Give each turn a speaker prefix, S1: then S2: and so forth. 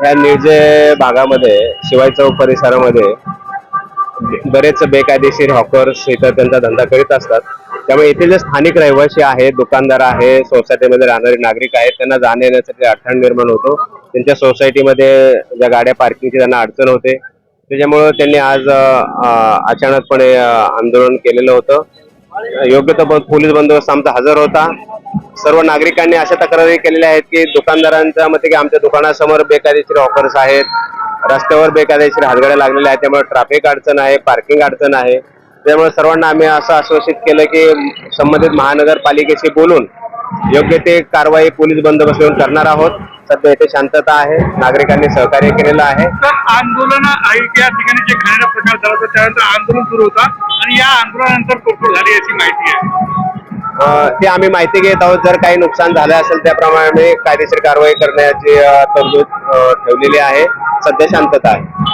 S1: या निर्जय भागामध्ये शिवाय चौक परिसरामध्ये बरेच बेकायदेशीर हॉकर्स इथं त्यांचा धंदा करीत असतात. त्यामुळे येथील जे स्थानिक रहिवासी आहेत दुकानदार आहे सोसायटीमध्ये राहणारे नागरिक आहेत त्यांना जाण्या येण्यासाठी अडथळा निर्माण होतो. त्यांच्या सोसायटीमध्ये ज्या गाड्या पार्किंगची त्यांना अडचण होते. त्याच्यामुळं त्यांनी आज अचानकपणे आंदोलन केलेलं होतं. योग्य तो पोलीस बंदोबस्त आमचा हजर होता. सर्व नागरिकांनी अशा तक्रारी केलेल्या आहेत की दुकानदारांच्या मते की आमच्या दुकानासमोर बेकायदेशीर ऑफर्स आहेत. रस्त्यावर बेकायदेशीर हातगाड्या लागलेल्या आहेत. त्यामुळे ट्रॅफिक अडचण आहे पार्किंग अडचण आहे. त्यामुळे सर्वांना आम्ही असं आश्वासित केलं की संबंधित महानगरपालिकेशी बोलून योग्य ते कारवाई पोलीस बंदोबस्त घेऊन करणार आहोत. सध्या येथे शांतता आहे. नागरिकांनी सहकार्य केलेलं आहे.
S2: आंदोलन या ठिकाणी जे घाणेरडा प्रकार झाला होता त्यानंतर आंदोलन सुरू होता आणि या आंदोलनानंतर झाली अशी माहिती आहे.
S1: ते आम्ही माहिती घेत आहोत. जर काही नुकसान झालं असेल त्याप्रमाणे कायदेशीर कारवाई करण्याची तरतूद ठेवलेली आहे. सध्या शांतता आहे.